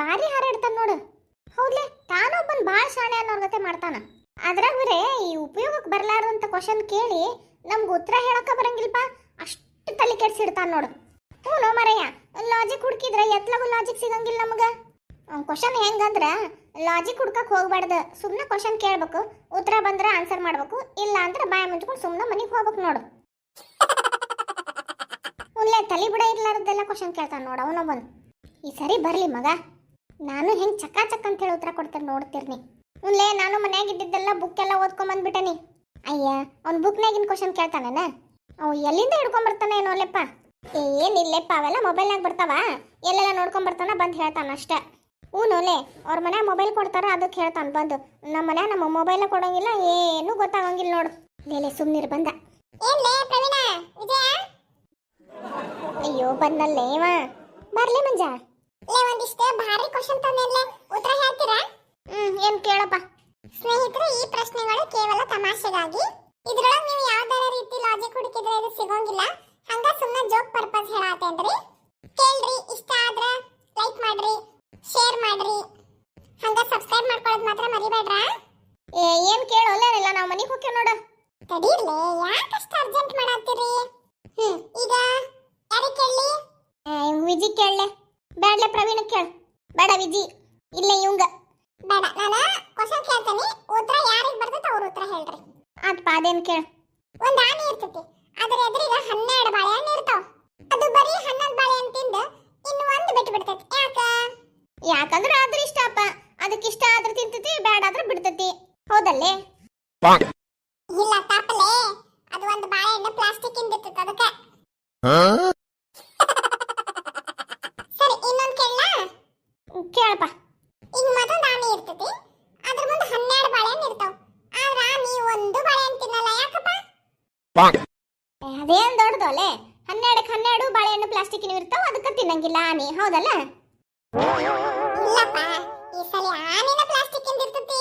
ಭಾರಿ ಹಾರಾಡ್ತಾನ ನೋಡು. ಹೌದ್ಲೆ? ತಾನೊಬ್ಬನ್ ಭಾಳ ಶಾಣೆ ಅನ್ನೋರ್ ಗತೆ ಮಾಡ್ತಾನ. ಅದ್ರಾಗ ಈ ಉಪಯೋಗಕ್ಕೆ ಬರಲಾರ್ದಂತ ಕ್ವಶನ್ ಕೇಳಿ ನಮ್ಗೆ ಉತ್ತರ ಹೇಳಕ ಬರಂಗಿಲ್ಪ? ಅಷ್ಟು ತಲೆ ಕೆಡ್ಸಿಡ್ತಾನ ನೋಡು. ಹ್ಞೂ ಮರಯ್ಯ. ಲಾಜಿಕ್ ಹುಡುಕಿದ್ರೆ ಎತ್ಲಗು ಲಾಜಿಕ್ ಸಿಗಂಗಿಲ್ಲ ನಮಗ. ಕ್ವಶನ್ ಹೆಂಗಂದ್ರೆ ಲಾಜಿಕ್ ಹುಡ್ಕಕ್ಕೆ ಹೋಗ್ಬಾರ್ದು. ಸುಮ್ಮನೆ ಕ್ವಶನ್ ಕೇಳ್ಬೇಕು, ಉತ್ತರ ಬಂದ್ರೆ ಆನ್ಸರ್ ಮಾಡ್ಬೇಕು ಇಲ್ಲ ಅಂದ್ರೆ ಬಾಯ ಮುಚ್ಕೊಂಡು ಸುಮ್ಮನೆ ಮನೆಗೆ ಹೋಗ್ಬೇಕು ನೋಡು. ಉಲ್ಲೆ ತಲೆ ಬಿಡ ಇರ್ಲಾರ್ದೆಲ್ಲ ಕ್ವಶನ್ ಕೇಳ್ತಾನೆ ನೋಡು ಅವನೊಬ್ಬನು. ಈ ಸರಿ ಬರಲಿ ಮಗ. ನಾನು ಹೆಂಗ್ ಚಕ್ಕ ಚಕ್ ಅಂತ ಹೇಳಿ ಉತ್ತರ ಕೊಡ್ತಾರೆ ನೋಡ್ತಿರ್ನಿ. ಉನ್ಲೇ, ನಾನು ಮನ್ಯಾಗ ಇದ್ದಿದ್ದೆಲ್ಲ ಬುಕ್ ಎಲ್ಲ ಓದ್ಕೊಂಡ್ ಬಂದ್ಬಿಟ್ಟನಿ ಅಯ್ಯ, ಅವ್ನ ಬುಕ್ನಾಗಿನ ಕ್ವಶನ್ ಕೇಳ್ತಾನೇನ? ಅವ್ ಎಲ್ಲಿಂದ ಹಿಡ್ಕೊಂಡ್ ಏನೋ ಅಲ್ಲಪ್ಪ. ಏನಿಲ್ಲಪ್ಪ, ಅವೆಲ್ಲ ಮೊಬೈಲ್ನಾಗ ಬರ್ತಾವ. ಎಲ್ಲೆಲ್ಲ ನೋಡ್ಕೊಂಬರ್ತಾನ ಬಂದು ಹೇಳ್ತಾನ ಅಷ್ಟೇ. ನೋಲೆ ಅವ್ರ ಮನ್ಯಾಗ ಮೊಬೈಲ್ ಕೊಡ್ತಾರ ಅದಕ್ಕೆ ಹೇಳ್ತಾನ, ಬಂದು. ನಮ್ಮ ಮನ್ಯಾಗ ನಮ್ಮ ಮೊಬೈಲ ಕೊಡೋಂಗಿಲ್ಲ, ಏನು ಗೊತ್ತಾಗಂಗಿಲ್ಲ ನೋಡು. ಲೇಲೆ ಸುಮ್ನಿರ್ ಬಂದ. ಅಯ್ಯೋ, ಬಂದಲ್ಲೇ ಇವ. ಬರ್ಲಿ ಮಂಜ. ಲೇ, ಒಂದಿಷ್ಟು ಕ್ವಶನ್ ತಂದಿರ್ಲೆ ಉತ್ತರ ಹೇಳ್ತೀರಾ? ಹ್ಮ್ ಏನ್ ಕೇಳಪ್ಪ. ಸ್ನೇಹಿತರೆ ಈ ಪ್ರಶ್ನೆಗಳು ಕೇವಲ ತಮಾಷೆಗಾಗಿ. ಇದ್ರೊಳಗೆ ನೀವು ಯಾವ್ದಾರ ರೀತಿ ಲಾಜಿಕ್ ಹುಡುಕಿದ್ರೆ ಇದು ಸಿಗೋಂಗಿಲ್ಲ. ಹಂಗ ಸುಮ್ಮನೆ ಜೋಕ್ ಪರ್ಪಸ್ ಹೇಳತ್ತೇನ್ರಿ ಕೇಳ್ರಿ ಇಷ್ಟ ಆದ್ರ ಲೈಕ್ ಮಾಡ್ರಿ ಶೇರ್ ಮಾಡ್ರಿ. ಹಂಗ ಸಬ್ಸ್ಕ್ರೈಬ್ ಮಾಡ್ಕೊಳ್ಳೋದು ಮಾತ್ರ ಮರಿಬೇಡ್ರಾ? ಏ ಏನ್ ಕೇಳೋಲ್ಲ ಇಲ್ಲ ನಾವು ಮನೆಗೆ ಹೋಗ್ತೇವೆ ನೋಡು. ತಡೀರ್ಲೆ ಯಾಕಷ್ಟು ಅರ್ಜೆಂಟ್ ಮಾಡಾತ್ತೀರಿ? ಹ್ಮ್ ಈಗ ಯಾರಿಗೆ ಕೇಳಲಿ? ವಿಜಿ ಕೇಳಲೆ. ಬ್ಯಾಡ್ಲೆ ಪ್ರವೀಣ ಕೇಳ. ಬೇಡ ವಿಜಿ ಇಲ್ಲ ಇವಂಗ. ಬೇಡ ನಾನು ಕ್ವಶನ್ ಕೇಳ್ತೀನಿ. ಉತ್ತರ ಯಾರಿಗೆ ಬರ್ತೈತೆ ಅವ್ರ ಉತ್ತರ ಹೇಳ್ರಿ. ಅದ್ ಪಾದೇನ್ ಕೇಳ. ಒಂದ್ ಆನೆ ಇರ್ತೈತಿ. ಅದ್ರ ಎದುರಿಗೆ ಹನ್ನೆರಡು ಬಾಳೆಹಣ್ಣು ಇರ್ತಾವ. ಅದು ಬರೀ ಹನ್ನೊಂದು ಬಾಳೆಹಣ್ಣು ತಿಂದು ಇನ್ನು ಒಂದು ಬಿಟ್ಟು ಬಿಡ್ತೈತಿ ಯಾಕ? ಯಾಕಂದ್ರೆ ಅದ್ರ ಇಷ್ಟಪ್ಪ ಅದಕ್ಕೆ ಇಷ್ಟ ಆದ್ರೆ ತಿಂತೈತಿ ಬೇಡ ಆದ್ರೆ ಬಿಡ್ತೈತಿ. ಹೌದಲ್ಲೇ? ಇಲ್ಲ ತಾಪಲೆ ಅದು ಒಂದು ಬಾಳೆಹಣ್ಣು ಪ್ಲಾಸ್ಟಿಕ್ ಇಂದ ಇರ್ತೈತಿ ಅದಕ್ಕೆ. ಕೇಳಪ್ಪ. ಈಗ ಮತ್ತೊಂದು ಆನೆ ಇರ್ತತಿ. ಅದ್ರ ಮುಂದೆ ಹನ್ನೆರಡು ಬಾಳೆಹಣ್ಣು ಇರ್ತಾವ. ಆದ್ರ ನೀ ಒಂದು ಬಾಳೆಹಣ್ಣು ತಿನ್ನಲ್ಲ. ಯಾಕಪ್ಪ? ಅದೇನ್ ದೊಡ್ಡದೋಲೆ ಹನ್ನೆರಡಕ್ಕೆ ಹನ್ನೆರಡು ಬಾಳೆಹಣ್ಣು ಪ್ಲಾಸ್ಟಿಕ್ ಇರ್ತಾವ, ಅದಕ್ಕೆ ತಿನ್ನಂಗಿಲ್ಲ ಆನೆ. ಹೌದಲ್ಲ? ಇಲ್ಲಪ್ಪ, ಈ ಸಲ ಆನೆನ ಪ್ಲಾಸ್ಟಿಕ್ ಇಂದ ಇರ್ತೈತಿ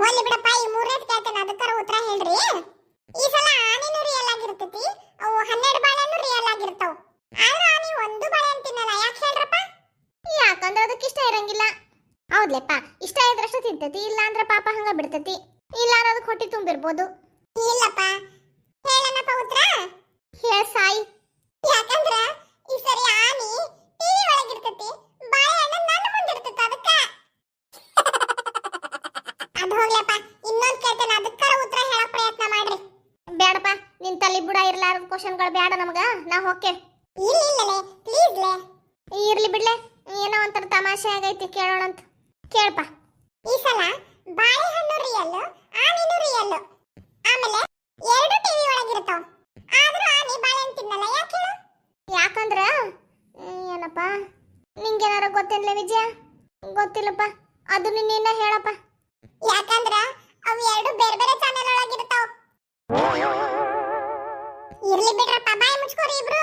ಹೋಲಿ ಬಿಡಪ್ಪ ಈ ಮೂರನೇದ್ ಕೇಳ್ತೇನೆ ಅದಕ್ಕಾರ ಉತ್ತರ ಹೇಳ್ರಿ ಈ ಸಲ ಆನೆನೂ ರಿಯಲ್ ಆಗಿರ್ತೈತಿ ಅವು ಹನ್ನೆರಡು ಬಾಳೆಹಣ್ಣು ರಿಯಲ್ ಆಗಿರ್ತಾವ ಆದ್ರೆ ಆನೆ ಒಂದು ಬಾಳೆಹಣ್ಣು ತಿನ್ನಲ್ಲ ಯಾಕೆ ಹೇಳ್ರಪ್ಪ ಯಾಕಂದ್ರೆ ಅದಕ್ಕೆ ಇಷ್ಟ ಇರಂಗಿಲ್ಲ ಹೌದ್ಲೆಪ್ಪ ಇಷ್ಟ ಇದ್ರಷ್ಟು ತಿಂತತಿ ಇಲ್ಲ ಅಂದ್ರೆ ಪಾಪ ಹಂಗ ಬಿಡ್ತತಿ. ಇಲ್ಲ ಅನ್ನೋದು ಅದಕ್ಕೆ ಹೊಟ್ಟೆ ತುಂಬಿರ್ಬೋದು. ಇಲ್ಲಪ್ಪ. ಹೇಳನಪ್ಪ ಉತ್ತರ ಹೇಳ ಸಾಯಿ. ಯಾಕಂದ್ರ ಈ ಸರಿ ಆನಿ ಟಿವಿ ಒಳಗಿರ್ತತಿ ಬಾಳೆಹಣ್ಣು ನನ್ನ ಮುಂದಿರ್ತೈತಿ ಅದಕ್ಕ. ಅದು ಹೋಗ್ಲಪ್ಪ ಇನ್ನೊಂದ್ ಕೇಳ್ತೇನೆ ಅದಕ್ಕ ಉತ್ತರ ಹೇಳಕ್ ಪ್ರಯತ್ನ ಮಾಡ್ರಿ. ಬೇಡಪ್ಪ ನಿನ್ ತಲೆ ಬುಡ ಇರ್ಲಾರ್ದ ಕ್ವಶನ್ಗಳು ಬೇಡ ನಮಗ ನಾ ಹೋಕೆ. ಇಲ್ಲ ಇಲ್ಲಲೇ ಪ್ಲೀಸ್ ಲೇ. ಇರ್ಲಿ ಬಿಡ್ಲೆ ಏನೋ ಒಂಥರ ತಮಾಷೆ ಆಗೈತಿ ಕೇಳೋಣ ಅಂತ ಕೇಳಪ್ಪ ಈ ಸಲ ಬಾಳೆಹಣ್ಣು ರಿಯಲ್ ಆನಿನೂ ರಿಯಲ್ ಆಮೇಲೆ ಎರಡು ಟಿವಿ ಒಳಗಿರ್ತಾವ ಆದ್ರೂ ಆನಿ ಬಾಳೆಹಣ್ಣು ತಿನ್ನಲ್ಲ, ಯಾಕೆ ಯಾಕಂದ್ರ ಏನಪ್ಪ? ನಿಂಗೇನಾರ ಗೊತ್ತಿಲ್ಲ ವಿಜಯ? ಗೊತ್ತಿಲ್ಲಪ್ಪ, ಅದು ನಿನ್ನ ಹೇಳಪ್ಪ. ಯಾಕಂದ್ರ ಅವು ಎರಡು ಬೇರೆ ಬೇರೆ ಚಾನೆಲ್ ಒಳಗಿರ್ತಾವ ಇರ್ಲಿ ಬಿಡ್ರಪ್ಪ, ಬಾಯಿ ಮುಚ್ಕೋರಿ ಇಬ್ರು.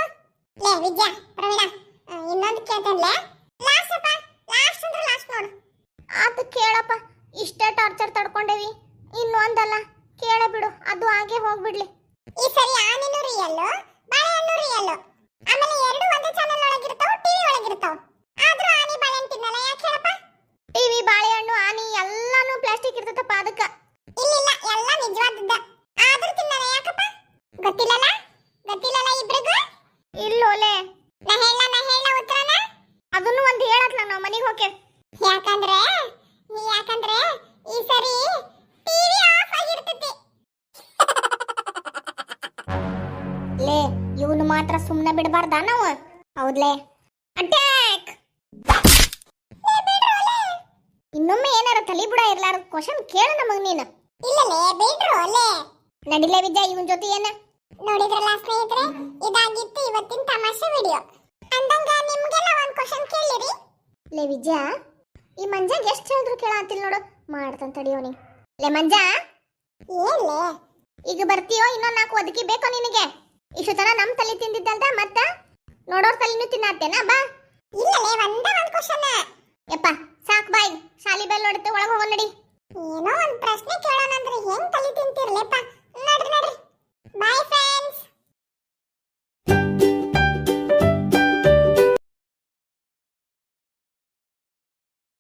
ಲೇ ವಿದ್ಯಾ ಪ್ರವೀಣ ಇನ್ನೊಂದು ಕೇಳ್ತೇನ್ಲೆ? ಲಾಸ್ಟ್ ಅಪ್ಪ ಲಾಸ್ಟ್. ಅಂದ್ರೆ ಅದು ಕೇಳಪ್ಪ ಇಷ್ಟೇ ಟಾರ್ಚರ್ ತಡ್ಕೊಂಡೇವಿ. ಇನ್ನೊಂದಲ್ಲ ಕೇಳ ಬಿಡು ಅದು ಹಾಗೆ ಹೋಗ್ಬಿಡ್ಲಿ. ಈ ಸರಿ ಆನಿನೂ ರಿಯಲ್ ಬಾಳೆಹಣ್ಣು ರಿಯಲ್ ಆಮೇಲೆ ಎರಡು ಒಂದೇ ಚಾನೆಲ್ ಒಳಗಿರ್ತಾವ ಟಿವಿ ಒಳಗಿರ್ತಾವ? ಆದ್ರೂ ಆನಿ ಬಾಳೆಹಣ್ಣು ತಿನ್ನಲ್ಲ ಯಾಕೆ ಹೇಳಪ್ಪ? ಟಿವಿ ಬಾಳೆಹಣ್ಣು ಆನಿ ಎಲ್ಲಾನು ಪ್ಲಾಸ್ಟಿಕ್ ಇರ್ತದಪ್ಪ ಅದಕ್ಕ. ಇಲ್ಲ ಇಲ್ಲ ಎಲ್ಲ ನಿಜವಾದದ್ದ. ಆದ್ರೂ ತಿನ್ನಲ್ಲ ಯಾಕಪ್ಪ? ಗೊತ್ತಿಲ್ಲಲ್ಲ? ಬಿಡಬಾರ್ದ ನಾವು? ಹೌದ್ಲೇ. ಅಟ್ಯಾಕ್ ಇನ್ನೊಮ್ಮೆ ಏನಾರ ತಲಿ ಬುಡ ಇರ್ಲಾರ ಕ್ವಶನ್ ಕೇಳ ನಮಗ್ ನೀನು ಇಲ್ಲಲೇ ಬೇಡ್ರು ಅಲ್ಲೇ. ನಡಿಲೇ ವಿದ್ಯಾ ಇವನ್ ಜೊತೆ ಏನ? ನೋಡಿದ್ರಲ್ಲ ಸ್ನೇಹಿತರೆ ಇದಾಗಿತ್ತು ಇವತ್ತಿನ ತಮಾಷೆ ವಿಡಿಯೋ ಅಂದಂಗ ನಿಮ್ಗೆಲ್ಲ ಒಂದ್ ಕ್ವಶನ್ ಕೇಳಿರಿ. ಲೇ ವಿದ್ಯಾ ಈ ಮಂಜಾಗ ಎಷ್ಟು ಹೇಳಿದ್ರು ಕೇಳಾತಿಲ್ ನೋಡು. ಮಾಡ್ತಾನ ತಡಿಯೋನಿ ಲೇ ಮಂಜಾ. ಏನ್ಲೇ? ಈಗ ಬರ್ತೀಯೋ ಇನ್ನೊಂದ್ ನಾಲ್ಕು ಒದಕಿ ಬೇಕೋ ನಿನಗೆ? ಇಷ್ಟು ತರ ನಮ್ ತಲೆ ತಿಂದಿದ್ದಲ್ದ ಮತ್ತ ನೋಡೋರ್ ತಲೆನೂ ತಿನ್ನಾತೇನ? ಬಾ. ಇಲ್ಲಲೇ ಒಂದ ಒಂದ್ ಕ್ವಶನ್ ಯಪ್ಪ ಸಾಕ್ ಬಾಯ್. ಶಾಲಿ ಬೆಲ್ ಹೊಡಿತೆ ಒಳಗೆ ಹೋಗೋ ನಡಿ. ಏನೋ ಒಂದ್ ಪ್ರಶ್ನೆ ಕೇಳೋಣ ಅಂದ್ರೆ ಹೆಂಗ್ ತಲೆ ತಿಂತಿರ್ಲೆಪ್ಪ